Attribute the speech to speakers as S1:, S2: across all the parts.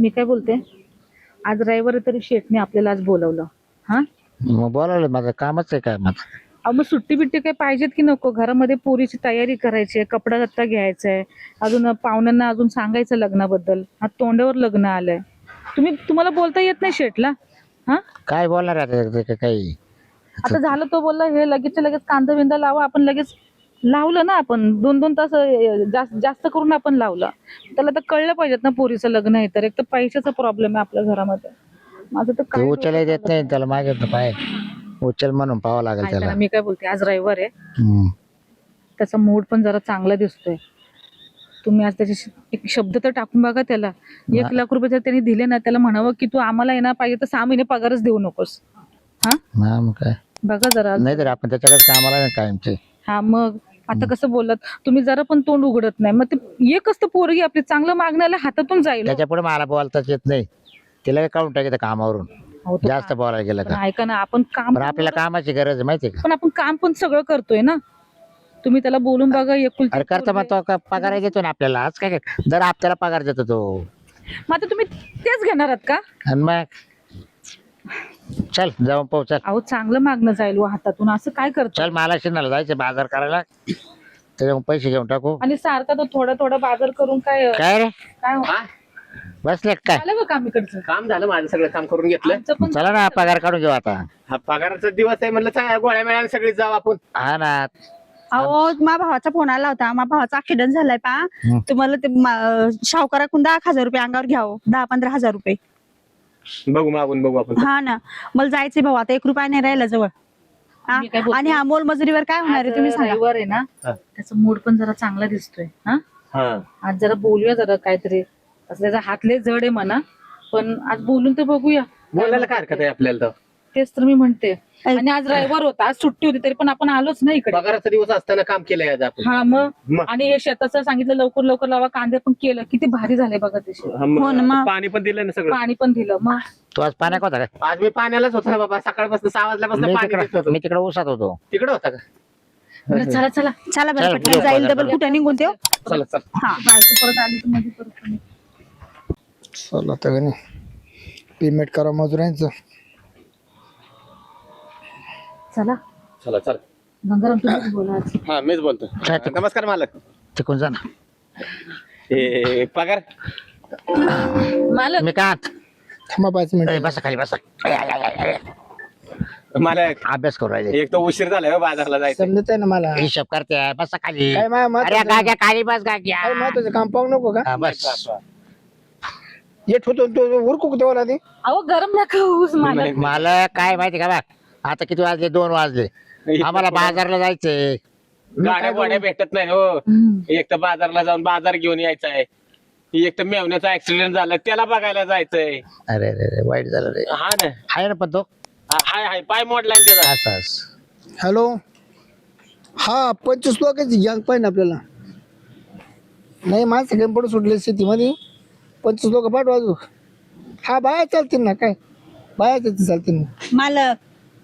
S1: मी काय बोलते? आज रविवारी तरी शेठने आपल्याला आज बोलवलं. हा?
S2: मग बोलावलं माझं कामच आहे काय माझं
S1: अहो मग सुट्टी बिट्टी काही पाहिजेत की नको? घरामध्ये पोरीची तयारी करायची आहे कपडा दत्ता घ्यायचा आहे अजून पाहुण्यांना अजून सांगायचं लग्नाबद्दल. हा तोंडावर लग्न आलंय. तुम्ही तुम्हाला बोलता येत नाही शेठला? हा?
S2: काय बोलणार आता ते काय- काही?
S1: आता झालं तो बोलला हे लगेचच्या लगेच कांदा बिंदा लावा आपण लगेच लावलं ना आपण दोन दोन तास जास्त जास्त करून आपण लावलं. त्याला तर कळलं पाहिजेत ना पोरीचं लग्न आहे तर एक तर पैशाचा प्रॉब्लेम आहे आपल्या घरामध्ये. माझं तर
S2: ते
S1: काय
S2: उचलही देत नाही त्याला मागे पाय. उचल म्हणून पाहावं लागेल
S1: ऐका ना,
S2: त्याला.
S1: मी काय बोलते आज रविवार आहे.
S2: हम्म.
S1: त्याचा मूड पण जरा चांगला दिसतोय. तुम्ही आज त्याचे एक शब्द तर टाकून बघा त्याला. एक लाख रुपये जर त्यांनी दिले ना त्याला म्हणावं की तू आम्हाला येणार पाहिजे तर सहा महिने पगारच देऊ नकोस. हा?
S2: हा मग काय?
S1: बघा जरा.
S2: नाही तर आपण त्याच्याकडे कामाला नाही कायमचे.
S1: हा मग? आता कसं बोलत तुम्ही जरा पण तोंड उघडत नाही. मग ते एकच तर पोरगी आपली चांगलं मागण्याला हातातून जाईल हो.
S2: त्याच्या पुढे मला बोलताच येत नाही. तिला काढून टाकायचं कामावरून?
S1: अहो, तो
S2: जास्त बोलायला गेलं
S1: पण
S2: का?
S1: ऐका ना आपण काम
S2: पण आपल्याला कामाची गरज आहे माहिती आहे का?
S1: पण आपण काम पण सगळं करतोय ना. तुम्ही त्याला बोलून बघा एकुलती
S2: अरे करता मग तो का पगार देतो ना आपल्याला. आज काय काय? दर हप्त्याला पगार देतो तो.
S1: मग आता तुम्ही तेच घेणार आहात का?
S2: आणि मग? चल जाऊन पाहू चल.
S1: अहो चांगलं मागणं जाईल हो हातातून. असं काय करतो?
S2: चल मला शिनाला जायचं बाजार करायला. त्याच्यामुळे पैसे घेऊन टाकू.
S1: आणि सारखा तो थोडा थोडा बाजार करून काय
S2: काय रे?
S1: काय हो?
S3: हा?
S2: बसले का काय?
S1: झालं काम इकडचं?
S3: काम झालं माझं सगळं काम करून घेतलं.
S1: आमचं पण
S2: चला ना पगार काढून घेऊ आता.
S3: हा पगाराचा दिवस आहे म्हणलं चांगल्या गोळ्या मिळाल्या सगळी जाऊ आपण.
S2: हा ना.
S4: अहो माझ्या भावाचा फोन आला होता. माझ्या भावाचा ऍक्सिडेंट झालाय पा
S2: हं.
S4: तुम्हाला ते मा- दहा एक हजार रुपये अंगावर घ्यावं दहा पंधरा हजार रुपये.
S3: बघू मागून बघू आपण.
S4: हा ना. मला जायचंय भाऊ आता एक रुपया नाही राहिला जवळ. हा?
S1: मी काय बोलते?
S4: आणि हा मोल मजुरीवर काय होणार आहे तुम्ही
S1: आज
S4: सांगा.
S1: रविवार आहे ना
S3: हा.
S1: त्याचा मूड पण जरा चांगला दिसतोय हा?
S3: हा.
S1: आज जरा बोलूया जरा काहीतरी. असल्याचा हातले जड आहे म्हणा. पण आज बोलून तर बघूया.
S3: बोलायला काय हरकत आहे आपल्याला तर?
S1: तेच तर मी म्हणते. आणि आज रविवार होता आज सुट्टी होती तरी पण आपण आलोच ना इकडे.
S3: पगाराचा दिवस असताना काम केलंय आज आपण.
S1: हा मग?
S3: मग.
S1: आणि हे शेताचं सांगितलं लवकर लवकर लावा कांदे पण केलं. किती भारी झाले बघा ते शेत.
S3: हा, मग
S4: हो ना, मग.
S3: पाणी पण दिलं ना सगळं.
S1: पाणी पण दिलं मग?
S2: तू आज पाण्यात होता काय
S3: आज मी पाण्यालाच होतो ना बाबा सकाळपासून सहा वाजल्यापासून
S2: मी
S3: पाणी देत
S2: तिकडे
S3: होतो.
S2: मी तिकडे उसात होतो.
S3: तिकडे होता का?
S1: बरं, चला चला.
S4: चला बरं
S2: चल,
S4: पटकन जाईल
S2: बाजार
S4: डबल कुठे निघून ते
S3: चला चला.
S4: हा.
S1: बायको परत आली तर मध्ये परत तुम्ही.
S5: चला का नाही पेमेंट करा मजुरांचं.
S1: चला.
S3: चला चला.
S1: गंगाराम तुम्हीच बोला. आज.
S3: हा मीच बोलतो.
S2: चल.
S3: नमस्कार मालक.
S2: तिकून जा ना.
S3: पगार?
S1: मालक.
S2: मी का
S5: थांबा पाच मिनिट.
S2: बसा खाली बसा.
S3: मालक
S2: अभ्यास करू राहिले.
S3: एक तर उशीर झालाय हो बाजारला जायचं.
S5: समजत आहे ना मला.
S2: हिशोब करते बसा खाली.
S5: काय मा-
S2: अरे
S5: महत्वाचं
S2: गाग्या खाली बस गाग्या.
S5: काय महत्वाचं काम पाहू नको का?
S2: हा, बस.
S5: येत होतो तो उरकू देवाला ते
S1: अहो गरम नका होऊस मालक.
S2: मला काय माहिती का बा? आता किती वाजले? दोन वाजले. आम्हाला बाजारला जायचंय.
S3: गाड्या गोड्या भेटत नाही हो. एक तर बाजारला जाऊन बाजार घेऊन यायचा आहे एक तर मेवण्याचा ऍक्सिडेंट झाला त्याला बघायला जायचंय.
S2: अरे अरे अरे वाईट झालं रे.
S3: हा ना.
S2: आहे ना पण तो.
S3: हाय हाय. पाय मोडलाय ना त्याचा.
S2: असं असं.
S5: हॅलो. हा पंचवीस लोकांची गँग पाहिजे आपल्याला. नाही माणसं गेम पडून सुटले शेतीमध्ये. पंचवीस लोक पाठवा अजून. हा बाया चालतील ना काय? बाया चालतील चालतील ना.
S4: मालक.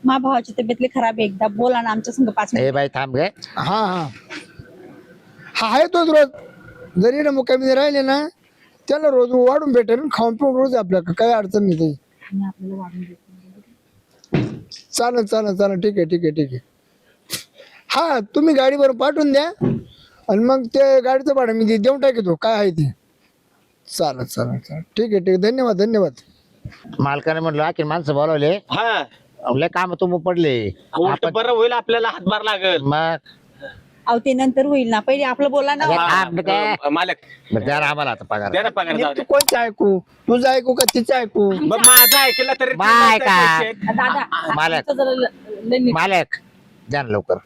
S4: माझ्या भावाची तब्येत लई खराब आहे एकदा. बोला ना आमच्या संग पाच
S2: ए
S4: मिनिट
S2: बाई थांब गे.
S5: हा हा. हा आहे तोच रोज. जरी ना मुक्कामी राहिले ना त्याला रोज वाढून भेटेल खाऊन पिऊन रोज आपल्याला काही अडचण नाही त्याची.
S1: आणि आपल्याला वाढून देतो.
S5: चालेल चालेल चालेल. ठीक आहे ठीक आहे ठीक आहे. हा तुम्ही गाडीवर पाठवून द्या. आणि मग ते गाडीचं भाडं मी दे- देऊन टाकतो. काय आहे ते? चालेल चालेल चालेल. ठीक आहे ठीक आहे. धन्यवाद धन्यवाद.
S2: मालकाने म्हटलं आखी माणसं बोलवले.
S3: हा.
S2: लय काम तुम्ही पडले.
S3: उलट बरं होईल आपल्याला हातभार लागल.
S2: मग?
S4: अहो ते नंतर होईल ना. पहिले आपलं बोला ना.
S3: मालक.
S2: द्या ना आम्हाला आता पगार.
S3: द्या ना पगार जाऊ
S5: तू कोणचं ऐकू? तुझं ऐकू का तिचं ऐकू?
S3: मग माझं ऐकलं तरी
S2: बाय का?
S1: दादा
S2: मालक.
S1: तुमचं जरा ल- लय नीट.
S2: मालक द्या ना लवकर.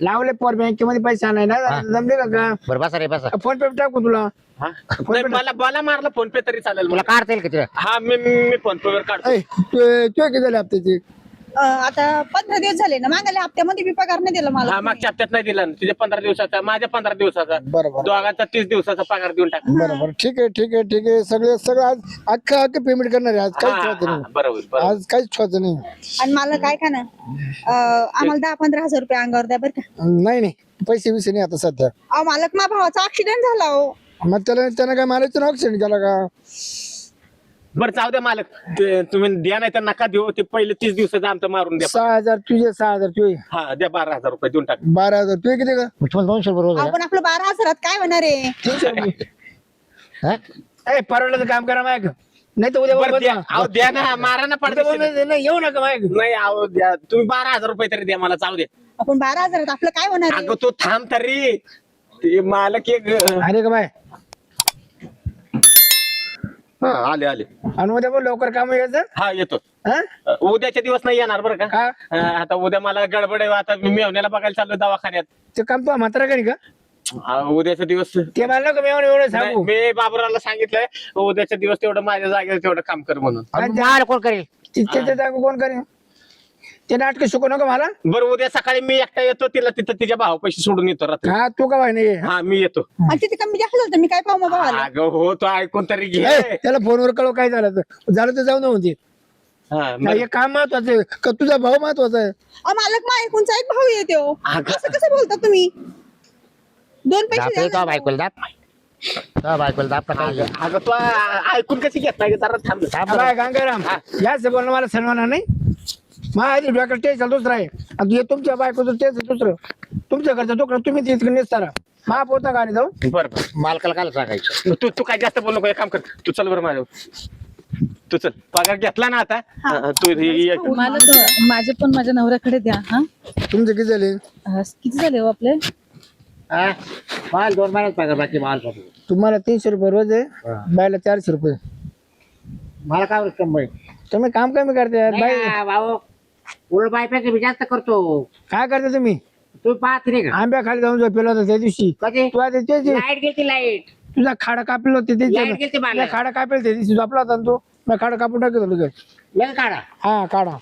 S5: लावले पोर बँकेमध्ये पैसे आणाय ना जमले का का?
S2: बरं बसा रे बसा.
S5: फोन पे टाकू तुला.
S3: हा? नाही, मला मला मारलं फोन पे तरी चालेल
S2: तुला
S3: मला.
S2: काढता येईल का तिला
S3: हा मी मी फोन पे वर काढतो.
S5: ऐ तू तू किती झाले हप्त्याची?
S4: आता पंधरा दिवस झाले ना मागायला हप्त्यामध्ये बी पगार नाही दिला मला.
S3: हा मागच्या हप्त्यात नाही दिला. ना. तुझ्या पंधरा दिवसाचा माझ्या पंधरा दिवसाचा.
S5: बरोबर.
S3: दोघांचा तीस दिवसाचा पगार देऊन टाक.
S5: बरोबर. ठीक आहे ठीक आहे ठीक आहे. सगळे सगळं आज अख्खं अख्खं पेमेंट करणार आहे. आज
S3: हा,
S5: काहीच
S3: हा,
S5: ठेवायचं
S3: हा,
S5: नाही.
S3: बरोबर बरोबर.
S5: आज काहीच ठेवायचं नाही.
S4: आणि मला काय का ना अं, आम्हाला दहा पंधरा हजार रुपये अंगावर द्या बरं का.
S5: नाही नाही. पैसे बिसे नाही आता सध्या.
S4: अहो मालक माझ्या भावाचा ऍक्सिडेंट झाला हो
S5: मग त्याला त्यानं काय मारायचं ना ऑक्सिडेंट केला का?
S3: बरं जाऊ द्या मालक. ते तुम्ही द्या नाही तर नका देऊ. ते पहिले तीस दिवसाचं आमचं मारून द्या.
S5: सहा हजार तुझे सहा हजार तुझे.
S3: हा द्या बारा हजार रुपये देऊन टाक.
S5: बारा हजार तुझे किती का?
S2: मग तुम्हाला दोनशे रुपये रोज आहे.
S4: आपण आपलं बारा हजारात काय होणार आहे?
S2: का? हा?
S5: ए परवडलं तर काम करा मायक नाही तर उद्या
S3: बरं द्या. अहो, द्या ना मारा ना
S5: उद्या
S3: पडते
S5: नाही येऊ नका मायक
S3: नाही अहो द्या. तुम्ही बारा हजार रुपये तरी द्या मला चालू दे.
S4: आपण बारा हजारात आपलं काय होणार आहे?
S3: अगं तू थांब तरी. ते मालक एक
S5: अरे का बाय.
S3: हा, आले आले.
S5: आणि उद्या पण लवकर काम यायचं
S3: हा येतो.
S5: हा?
S3: उद्याच्या दिवस नाही येणार बरं का?
S5: का?
S3: आता उद्या मला गडबड आहे आता मी मेवण्याला बघायला चाललो दवाखान्यात.
S5: ते काम तो म्हातारा करी का
S3: हा, उद्याचा दिवस
S5: ते मला नको मी एवढं एवढं
S3: नाही,
S5: सांगू.
S3: मी बाबराला सांगितलंय उद्याच्या दिवस तेवढं माझ्या जागेवर तेवढं काम कर म्हणून.
S2: आणि मग मला कोण करेल?
S5: कोण करेन ते नाटक शिकू नको मला.
S3: बरं उद्या सकाळी मी एकटा येतो तिला तिथं तिच्या भाऊ पैसे सोडून येतो रात्री.
S5: हा तू का नाही?
S3: हा मी येतो.
S4: आणि तिथे कमी जास्त झालं तर मी काय पाहू मग भावाला?
S3: अगं हो तो ऐकून तरी घे.
S5: ए, त्याला फोनवर कळव काय झालं तर. झालं तर जाऊ नव्हते
S3: हा, बरं.
S5: हे काम महत्वाचं आहे. का तुझा भाऊ महत्त्वाचा आहे?
S4: अहो, मालक मा ऐकूनचा एक भाऊ येतो.
S3: अगं.
S4: असं कसं बोलता तुम्ही? दोन पैसे
S2: दाप
S4: द्या
S2: तो
S4: ना.
S2: बायकोला दाप तो बायकोला दाप काय
S3: अगं अगं, तो आ- ऐकून कशी घेत नाही? जरा थांब
S2: थांब
S5: बाय. गंगाराम याच बोलणं मला सन्मान नाही. माझ्या डोक्यात टेन्शन दुसरं आहे. आणि हे तुमच्या बायकोचं तेच दुसरं. तुमच्या घरचं दुखणं तुम्ही तिथे नेसताना मा पोता गाडी जाऊ.
S3: बरं बरं.
S2: मालकाला काय सांगायचं.
S3: तू तू काय जास्त बोलू नको एक काम कर. तू चल बरं माझ्या तू चल. पगार घेतला ना आता. हा, तू हे- हे-
S1: मला तर माझे पण माझ्या नवऱ्याकडे द्या हा.
S5: तुमचे किती झाले?
S1: अं, किती झाले हो आपले?
S2: हा? माल दोन महिन्यात पगार बाकी माल
S5: तुम्हाला तीनशे रुपये रोज आहे. बायला चारशे रुपये.
S2: मला काय कंबाई
S5: तुम्ही काम कमी करते बाई.
S2: भाऊ. उलट बायपेक्षा मी जास्त करतो.
S5: काय करता तुम्ही?
S2: तुम्ही पाहत नाही का?
S5: आंब्या खाली जाऊन झोपेला होता त्या दिवशी.
S2: कधी?
S5: तू आता तेच
S2: लाइट गेली लाइट.
S5: तुझा खाडा कापला होता लाइट
S2: मला
S5: खाडा कापेल त्या दिवशी. झोपला होता ना तू. मी खाडा कापून टाकत होतो लगेच.
S2: लग काढा
S5: हा काढा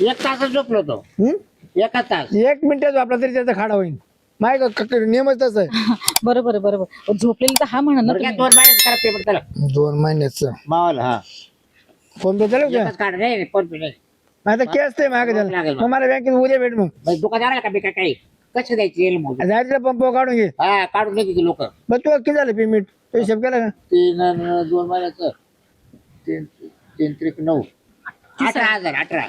S2: एक तासच झोपलो होतो
S5: हम्म?
S2: एकाच तास.
S5: एक मिनिटात झोपला तरी त्याचा खाडा होईल माय का क- नियमच तसा आहे.
S1: बरोबर बरोबर झोपलेली तर हा म्हणा ना
S2: बरं का,
S1: तुम्ही.
S2: दोन महिन्यात करा पेमेंट त्याला
S5: दोन महिन्याचं.
S2: मावाला हा.
S5: फोन पे चालू का
S2: एकच काढ नाही नाही, फोन पे नाही.
S5: आता केस ते मागे
S2: लागेल
S5: त्याला
S2: मग.
S5: मला. बँकेत उद्या भेट मग.
S2: मग दुकानदार का काय काही? कसं द्यायची येईल मग?
S5: जायचं पंप काढून घे.
S2: हा काढून देते लोक.
S5: मग तू किती झालं पेमेंट? तो हिशोब केला का?
S2: तीन अन दोन महिन्याचं. तीन तीन त्रिक नऊ. अठरा हजार अठरा.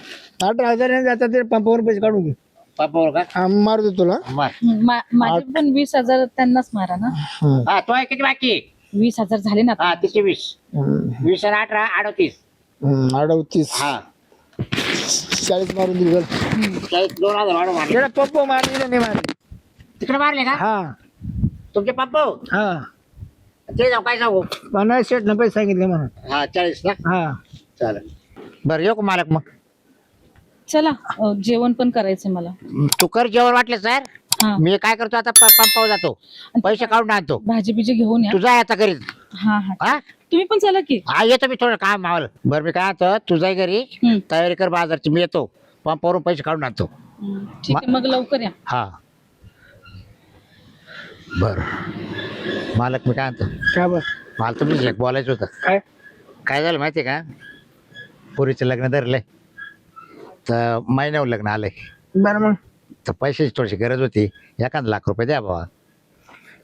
S5: अठरा हजार जाता ते पंपावर पैसे काढून घे.
S2: पापावर का?
S5: हा, मार देतो तुला.
S1: मा- माझे पण वीस हजार त्यांनाच मारा ना.
S2: हा. तो आहे किती बाकी?
S1: वीस हजार झाले ना आता.
S2: हा वीस.
S5: हम्म.
S2: वीस आणि अठरा अडतीस.
S5: हम्म, अडतीस.
S2: हा.
S5: चाळीस मारून दिली बरं.
S2: चाळीस दोन हजार वाढव मारले
S5: त्याला पप्प मारले नाही मारले.
S2: तिकडे मारले का?
S5: हा.
S2: तुमचे पप्पा?
S5: हा.
S2: ते जाऊ काय सांगू?
S5: पन्नास शेट पैसे सांगितले म्हणून.
S2: हा चाळीस ना?
S5: हा.
S2: चालेल. बरं येऊ का मालक मग?
S1: चला अं, जेवण पण करायचंय मला.
S2: तू कर जेवण वाटलं सर.
S1: हा.
S2: मी काय करतो आता प- पंपावर जातो. पैसे काढून आणतो.
S1: भाजी बिजी घेऊन या.
S2: तुझा आता घरी.
S1: हा हा.
S2: हा?
S1: तुम्ही पण चला की.
S2: हा येतो मी थोडं काम मावलं. बरं मी काय आता तुझ्याही घरी. तयारी कर बाजारची मी येतो. पंपावरून पैसे काढून आणतो.
S1: ठीक आहे मग लवकर या.
S2: हा. बर. मालक मी काय आणतो
S5: काय बर?
S2: मला तुम्ही बोलायचं होतं.
S5: काय?
S2: काय झालं माहिती आहे का? पुरीचं लग्न धरलंय. तर महिन्यावर लग्न आलंय.
S5: बरं मग.
S2: तर पैशाची थोडीशी गरज होती. एखाद लाख रुपये द्या बाबा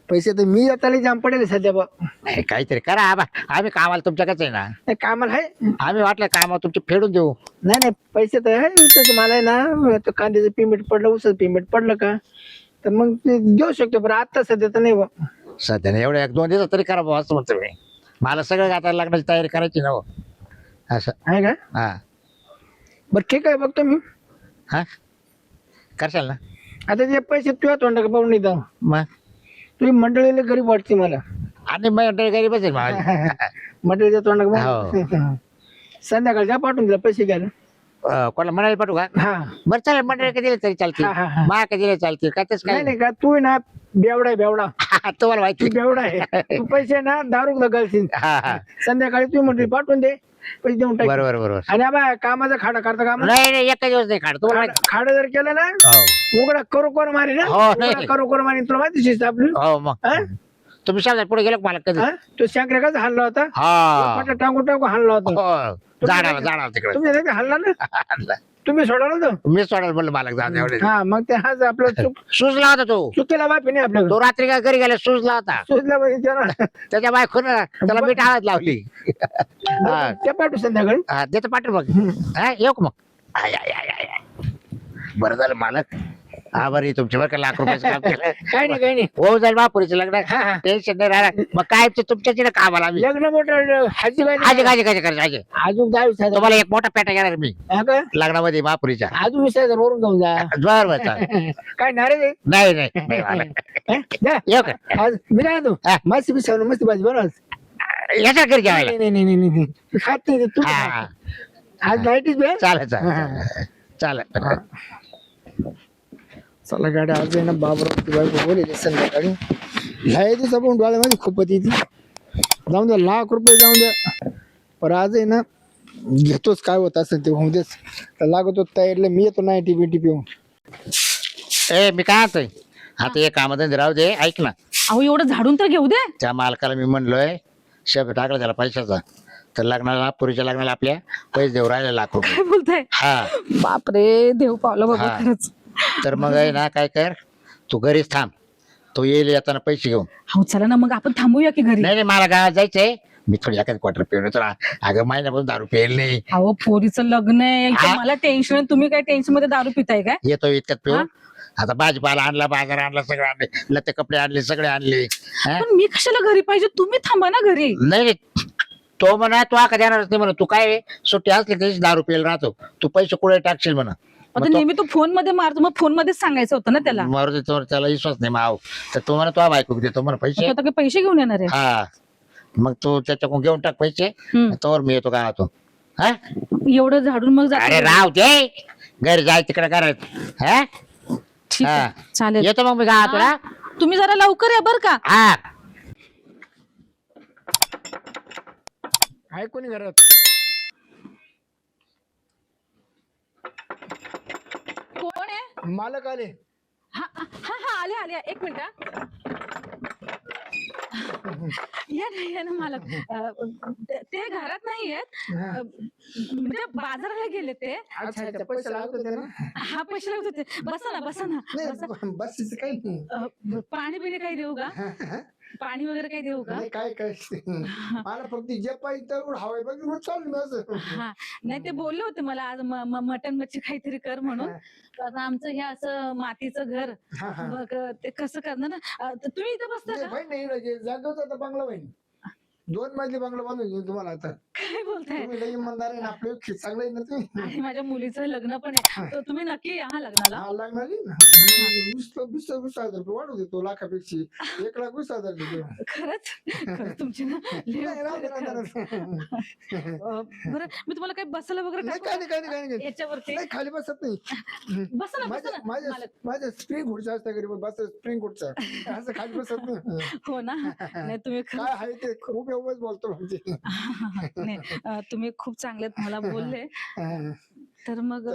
S5: पैसे तर मी आता जाम पडेल सध्या बा
S2: नाही काहीतरी करा आबा आम्ही कामाला तुमच्याकडेच आहे ना.
S5: नाही, कामाला आहे.
S2: आम्ही वाटलं कामावर तुमचे फेडून देऊ.
S5: नाही नाही पैसे तर आहे तसे मला आहे ना. आता कांद्याचं पेमेंट पडलं उसं पेमेंट पडलं का? तर मग ते देऊ शकतो पण आता सध्या तर नाही बा
S2: सध्या नाही एवढं एक दोन दिवस तरी करा बाबा असं म्हणतो मी. मला सगळं आता लग्नाची तयारी करायची ना हो. असं.
S5: आहे का?
S2: हां.
S5: बरं ठीक आहे बघतो मी.
S2: हां? करशाल ना?
S5: आता ते पैसे तुझ्या तोंडा पाहून नाही जाऊ.
S2: मग?
S5: तुझी मंडळीला गरीब वाटते मला.
S2: आणि मग गरीब बसेल माझी
S5: मंडळीच्या तोंडा
S2: हो.
S5: संध्याकाळच्या पाठवून दिला पैसे घ्यायला.
S2: अं, कोणाला म्हणायला पाठवू का?
S5: हा.
S2: बरं चालेल मंडळी कधी दिले तरी चालतील.
S5: हा, हा, हा.
S2: मा दिले चालतील काय
S5: नाही
S2: काय?
S5: नाही का तू आहे ना बेवडा आहे बेवडा.
S2: तुम्हाला माहिती.
S5: तू बेवडा आहे. तू पैसे ना दारू घालशील?
S2: हा हा.
S5: संध्याकाळी तू म्हणते पाठवून दे. पैसे देऊन टाक.
S2: बरोबर बरोबर.
S5: आणि आबा कामाचा खाडा करता काम
S2: नाही नाही एक दिवस नाही काढ तुम्हाला माहिती.
S5: खाडं जर केलं ना
S2: हो.
S5: उघडा करू करू मारी ना
S2: हो, नाही.
S5: उघडा करू करू मारी तुला माहिती शिस्त आपली?
S2: हो मग.
S5: हा?
S2: तुम्ही शब्दात पुढे गेलो का मला कधी?
S5: हा? तो शांकऱ्या कसा हल्ला होता?
S2: हा.
S5: टाकू टाकू हल्ला होता.
S2: हो. जाणार जाणार तिकडे.
S5: तुम्ही नाही का हल्ला ना? तुम्ही सोडवलं तर
S2: मी सोडायला म्हणलं मालक जाऊ एवढे.
S5: हा मग ते हाच आपलं चुक
S2: सुजला होता तो.
S5: चुकीला माफी नाही आपल्याकडे
S2: तो रात्री काय घरी गेला सुजला होता.
S5: सुचला पाहिजे त्याला
S2: त्याच्या बायकोन त्याला मीठ हळद लावली. हा.
S5: त्या पाठवू संध्याकाळी.
S2: हा, देतो पाठव मग. हा येऊ का मग? आय, आय, आय, आय, आय. बरं झालं मालक. हा बरं तुमच्या बरं का लाख रुपयाचं काम केलं?
S5: काही नाही काही नाही.
S2: हो जाईल बापुरीचं लग्न. टेन्शन नाही राहणार. मग काय ते तुमच्या तिथे कामाला आम्ही?
S5: लग्न मोठं हाजी
S2: आजे गाजे गाजे करायचे आजे
S5: अजून हजार.
S2: तुम्हाला एक मोठा पेटा घेणार मी.
S5: हा का?
S2: लग्नामध्ये बापुरीच्या
S5: अजून वीस हजार वरून घेऊन जा.
S2: बर बर चालेल.
S5: काय नाराज आहे?
S2: नाही नाही नाही मालक.
S5: हा? जा.
S2: येऊ का?
S5: आज मी काय तू?
S2: हा.
S5: मस्त मस्त भाजी बरं
S2: याच्या घरी जेवायला?
S5: नाही नाही नाही नाही नाही. मी खात नाही ते तू
S2: हा,
S5: खा. आज नाईटीच बे
S2: चालेल चालेल चालेल.
S5: चला गाडी आज आहे ना बाबराव बायको बोलले संध्याकाळी. ह्या दिवस आपण डोळ्यामध्ये खूपच येते. जाऊन द्या लाख रुपये जाऊन द्या. पण आज आहे ना घेतोच काय होत असेल ते होऊ देच तर लागतो तयारीला मी येतो नाही टी टी पिऊन.
S2: ए मी काय म्हणतोय? आता एक कामधंदे राहू दे ऐक ना.
S1: अहो एवढं झाडून तर घेऊ दे.
S2: त्या मालकाला मी म्हणलोय शब्द टाकला त्याला पैशाचा. तर लग्नाला पुरीच्या लग्नाला आपल्या पैसे देऊ राहिले लाख रुपये.
S1: काय बोलताय?
S2: हा.
S1: बापरे देव पावलं बाबा
S2: हा.
S1: खरंच.
S2: तर मग आहे ना काय कर? तू घरीच थांब. तो येईल येताना पैसे घेऊन.
S1: हो चला ना मग आपण थांबूया की घरी?
S2: नाही नाही मला गावात जायचंय. मी थोडी एखादी क्वार्टर पिऊन येतो ना. अगं महिन्यापासून दारू पेल नाही.
S1: अहो पोरीचं लग्न आहे. इथं
S2: हा.
S1: मला टेन्शन तुम्ही काय टेन्शनमध्ये दारू पिताय काय?
S2: येतो इतक्यात पिऊन. आता भाजीपाला आणला बाजार आणला सगळं आणले. लते कपडे आणले सगळे आणले. हा?
S1: पण मी कशाला घरी पाहिजे? तुम्ही थांबा ना घरी.
S2: नाही तो म्हणा तू आका देणारच नाही म्हणा. तू काय सुट्टी असली त्याची दारू पेल राहतो. तू पैसे कुठे टाकशील म्हणा?
S1: आता नेहमी तो फोनमध्ये मारतो मग फोनमध्ये सांगायचं होतं ना त्याला.
S2: मारुती तो त्याला विश्वास नाही माव. तर तो म्हणा तो बायको देतो म्हणा पैसे.
S1: आता काही पैसे घेऊन येणार आहे?
S2: हा. मग तू त्याच्याकडून घेऊन टाक पैसे.
S1: हम्म.
S2: तोवर मी येतो गावातून. हा?
S1: एवढं झाडून मग जातो
S2: अरे. राव दे घरी जाय तिकडे करत हा?
S1: ठीक
S2: हा.
S1: चालेल.
S2: येतो मग मी गावातून हा?
S1: तुम्ही जरा लवकर या बर का.
S2: हा.
S5: आहे कोणी घरात?
S1: कोण आहे?
S5: मालक आले.
S1: हा हा हा आले आले. एक मिनिट हा. या ना या ना मालक. अं, ते- ते घरात नाही आहेत.
S5: हा.
S1: अं, म्हणजे बाजाराला गेले ते.
S5: अच्छा अच्छा पैसे लागत होते ना?
S1: हा पैसे लागत होते. बसा ना बसा ना. बसा.
S5: काही नाही.
S1: अं, पाणी बिणी काही देऊ का? पाणी वगैरे काही देऊ का?
S5: नाही काय काय? मला फक्त जे पाहिजे तेवढं हवंय बघ मग चालू मी असं
S1: हा. नाही ते बोलले होते मला आज म- म- मटण मच्छी काहीतरी कर म्हणून. आता आमचं हे असं मातीचं घर
S5: हा, हा.
S1: मग ते कसं करणार ना? अं, तर तुम्ही इथं बसता
S5: नाही
S1: का?
S5: भाई नाही आता बंगला भाई दोन मजली बंगला बांधून घेऊन तुम्हाला आता.
S1: काय बोलताय?
S5: तुम्ही लई इमानदार आहे ना आपले चांगलं आहे ना तुम्ही?
S1: आणि माझ्या मुलीचं लग्न पण आहे. तर तुम्ही नक्की या हा लग्नाला
S5: हा लागणार ना. वीस वीस वीस हजार रुपये वाढू देतो लाखापेक्षा. एक लाख वीस हजार देतो.
S1: खरंच? खरंच तुमची ना लय
S5: नाही, राहू दे,
S1: उपकार
S5: राहू
S1: आहेत
S5: दे,
S1: खरंच.
S5: राहू दे.
S1: अं, बरं मी तुम्हाला काही बसायला वगैरे
S5: नाही काय नाही काय नाही काय नाही?
S1: याच्यावरती?
S5: नाही खाली बसत नाही.
S1: बसा ना बसा
S5: माझ्या
S1: ना.
S5: माझ्या
S1: मालक.
S5: माझ्या स्प्रिंग खुर्च्या असतात घरी बस स्प्रिंग खुर्च्या असं खाली बसत नाही.
S1: हो ना. नाही तुम्ही खरंच-
S5: काय आहे ते? खूप एवढंच बोलतो म्हणजे.
S1: नाही तुम्ही खूप चांगलेत मला बोलले. तर मग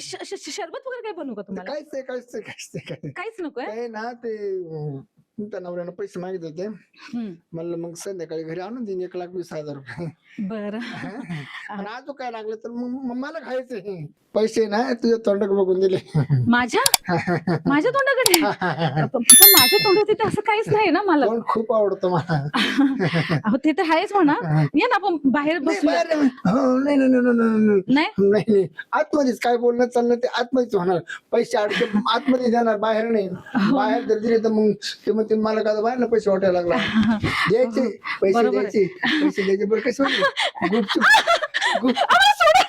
S1: शरबत वगैरे काय बनवू का तुम्हाला?
S5: काहीच काहीच काहीच नाही काहीच ते ना ते तुमच्या नवऱ्यानं पैसे मागितले होते. म्हणलं मग संध्याकाळी घरी आणून देईन एक लाख वीस हजार रुपये.
S1: बरं.
S5: आणि अजून काय लागलं तर मग मग मला खायचे पैसे ना तुझ्या तोंडाक बघून दिले.
S1: माझ्या? माझ्या तोंडाकडे? पण माझ्या तोंडात तिथे असं काहीच नाही ना मला.
S5: तोंड खूप आवडतं मला.
S1: अहो ते तर आहेच म्हणा. या ना आपण बाहेर
S5: नाही
S1: बसूया.
S5: बाहेर नाही. हो, नाही नाही नाही नाही, नाही, नाही.
S1: नाही?
S5: नाही नाही. आतमध्येच काय बोलणं चाललं ते आतमध्येच होणार. पैसे अडके आतमध्ये जाणार बाहेर नाही. बाहेर जर दिले तर मग ते म्हणते मला का बाहेर पैसे वाटायला लागला. द्यायचे पैसे
S1: बरोबर आहे.
S5: द्यायचे पैसे द्यायचे. बरं कसे? गुपचूप. गुप
S1: आम्हाला सोडा.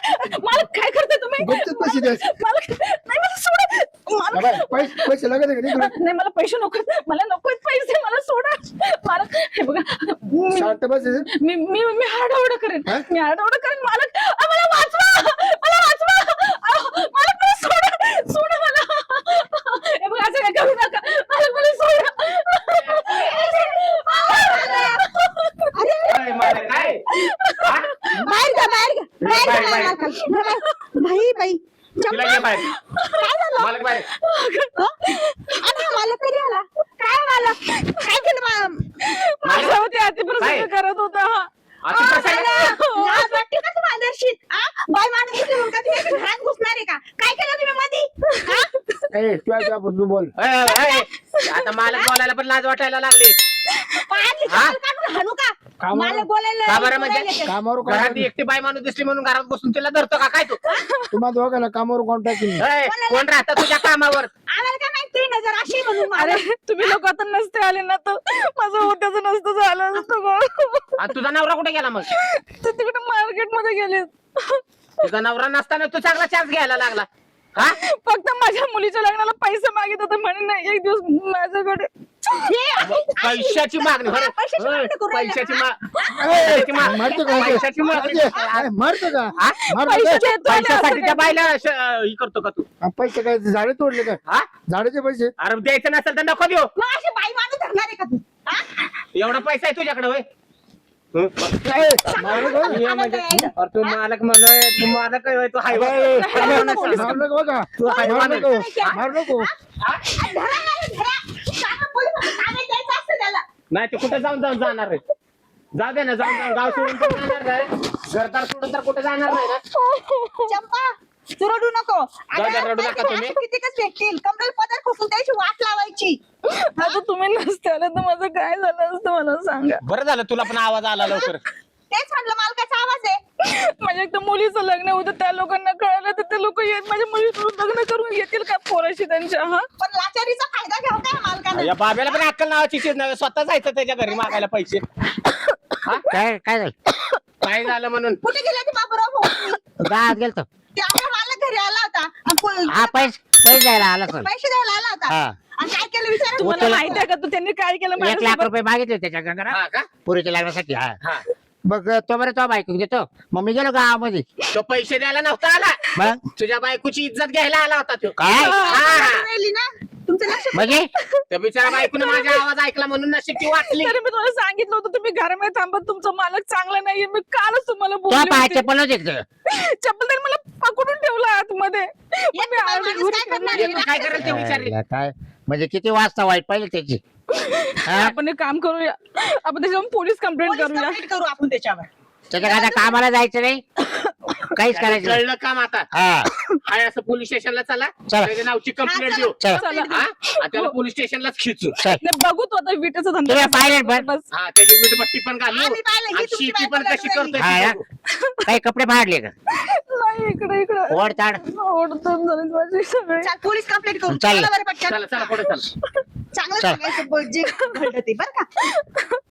S1: मला काय करते तुम्ही?
S5: गुपचूप पैसे द्यायचे.
S1: मला नाही मला सोडा. मला
S5: बाबा, पैसे पैसे लागत आहे का? नाही तुला?
S1: नाही मला पैसे नको. मला नको पैसे. मला सोडा. मला हे बघा. मी-
S5: साठ दे.
S1: मी मी मी हाडावडा करेन.
S5: हा?
S1: मी हाडावडा करेन मालक. आ, मला वाचवा. मला वाचवा. आ, मला सोडा मला हे बघा असं काय करू नका मालक मला सोडा
S3: काय मालक, काय हा?
S4: बाहेर जा बाहेर जा बाहेर जा
S3: बाहेर,
S4: बाहेर
S3: बाहेर.
S4: जा, बाहेर. बाई बाई
S3: तिला घे बाहेर
S4: काय झालं
S3: मालक बाहेर
S4: हं? आणि हा मालक कधी आला काय मालक काय केलं मा-
S1: माझ्या होते अतिप्रसंग
S3: काय?
S1: करत होता
S3: आता कसं आहे?
S4: लाज वाटते का तुम्हाला दर्शित आ? बाई माणूस किती म्हणतात, तुम्ही घरात घुसणार
S5: ए तू आहे का तू बोल
S3: आता मालक बोलायला पण लाज वाटायला लागली.
S4: पायातली
S3: हा?
S4: चप्पल काढून हाणू का?
S5: कामावर-
S4: मला बोलायला
S3: का बरं म्हणजे?
S4: बोलायला येते.
S5: कामावर
S3: घरात
S5: कोण
S3: एकटी बाई माणूस दिसली म्हणून घरात बसून तिला धरतो का? काय तू?
S5: तुम्हाला दोघांना कामावर कोण टाकेल
S3: ए, कोण राहतं तुझ्या कामावर?
S4: आम्हाला काय माहिती? तीन हजार अशी म्हणून मला.
S1: अरे तुम्ही लोक आता नसते आले ना तर माझं होत्याचं नसतं झालं असतं गं.
S3: आणि तुझा नवरा कुठे गेला मग?
S1: ते तिकडे मार्केटमध्ये गेले
S3: तुझा नवरा नसताना तू चांगला चान्स घ्यायला लागला.
S1: फक्त माझ्या मुलीच्या लग्नाला पैसे मागित होते म्हणे नाही एक दिवस माझ्याकडे
S4: हे अशी-
S3: पैशाची मागणी
S4: पैशाची
S3: बरं
S4: मागणी करू राहिला
S3: पैशाची
S4: का?
S3: मा- पैशाची मा-
S5: मारतो का?
S3: पैशाची मागणी
S5: मारतो का?
S3: हा?
S5: मारतो
S1: पैसे
S5: का?
S1: देतो आणि असं
S3: पैशासाठी त्या
S1: काय-
S3: बायला श- ही करतो का तू?
S5: हा, पैसे काय झाडे तोडले का?
S3: हा?
S5: झाडाचे पैसे?
S3: अरे द्यायचं नसेल तर नको देऊ.
S4: मग अशी बाई माणूस धरणार आहे का तू? हा?
S3: एवढा पैसा आहे तुझ्याकडे होय? तू मालक म्हणा तू मालक तू
S5: बघा
S3: तू
S5: नको
S3: नाही कुठे जाऊन जाऊन जाणार आहे? जाऊ दे ना जाऊन जाऊन गाव सोडून जाणार नाही घरदार सोडून तर कुठे जाणार नाही ना?
S4: चंपा. तू रडू नको.
S3: जाऊ द्या, रडू नका तुम्ही.
S4: कितीकच भेटतील कमरेल पदर खुसून त्याची वाट लावायची.
S1: आता तुम्ही नसते आले तर माझं काय झालं असतं मला सांगा.
S3: बरं झालं तुला पण आवाज आला लवकर.
S4: तेच म्हणलं मालकाचा आवाज आहे.
S1: म्हणजे एक तर मुलीचं लग्न होतं त्या लोकांना कळलं तर ते लोक येत माझ्या मुलीकडून लग्न करून येतील का पोराशी त्यांच्या हा?
S4: पण लाचारीचा फायदा घ्याव काय मालकानं
S3: या बाब्याला पण अक्कल नावाची चीज नाही स्वतः जायचं त्याच्या घरी मागायला पैसे.
S2: काय काय झालं?
S3: काय झालं म्हणून?
S4: कुठे गेले ते बाबूराव भाऊ?
S2: गावात गेलतो.
S4: घरी आला होता. आणि पो-
S2: हा पैसे पैसे द्यायला आला
S4: पैसे द्यायला आला होता.
S2: हा.
S4: आणि काय केलं विचार.
S2: तू-
S1: मला
S2: तुला-
S1: माहिती आहे का? तू त्यांनी काय केलं?
S2: एक लाख
S1: माझ्यासोबत?
S2: रुपये मागितले त्याच्या
S3: हा का?
S2: पुरीच्या लग्नासाठी हा.
S3: हा.
S2: मग तो बरं तो बायको देतो. मग मी गेलो गावामध्ये.
S3: तो पैसे द्यायला नव्हता आला.
S2: मग?
S3: तुझ्या बायकोची इज्जत घ्यायला आला होता तो.
S2: काय?
S3: हा.
S4: राहिली ना तुमचं लक्ष
S2: म्हणजे?
S3: त्या बिचारा बायकोनं माझा आवाज ऐकला म्हणून नशीब ती वाटली.
S1: तरी मी तुम्हाला सांगितलं होतं तुम्ही घरामध्ये थांबत तुमचा मालक चांगला नाहीये. मी कालच तुम्हाला
S2: तो
S1: बोलले
S2: पाय
S1: होते.
S2: चप्पल?
S1: चप्पल तरी मला पकडून ठेवला आतमध्ये. मग मी
S4: बाई
S1: आरडी
S4: माणूस
S1: घुरी
S4: काय करणार?
S3: काय करेल ते विचारले?
S2: काय? म्हणजे किती वाजता वाईट पाहिजे त्याची?
S1: आपण एक काम करूया. आपण त्याच्यावर पोलीस कंप्लेंट
S4: पोलीस
S1: करूया.
S4: कंप्लेंट करू आपण त्याच्यावर.
S2: त्याच्या काय कामाला जायचं नाही. काहीच करायचं नाही.
S3: कळलं काम आता.
S2: हा.
S3: हाय असं पोलीस स्टेशनला चला.
S2: चला.
S3: त्याच्या नावची कंप्लेंट देऊ.
S2: चला.
S1: चला.
S3: हा? आणि त्याला पोलीस स्टेशनलाच खिचू.
S2: चल.
S1: नाही, बघू तू आता विटेचा धंदा
S2: पाहिलं पण?
S1: बस.
S3: हा त्याची वीटपट्टी पण घालू.
S4: आम्ही पाहिलं, ही
S3: आणि
S4: तुमची
S3: शेती
S4: बायको
S3: पण कशी
S4: लढू
S3: करतोय
S2: हा
S3: ती
S2: ना?
S3: बघू.
S2: काही कपडे फाडले का?
S1: नाही इकडे इकडे.
S2: ओढ ताड
S1: ओढतो झाली माझी सगळी.
S4: चल पोलीस कंप्लेंट करू.
S2: चालेल.
S4: चला बरं पटकन.
S3: चला चला पुढे चला.
S4: चांगलं. सांगायचं जे घडलं ते बरं का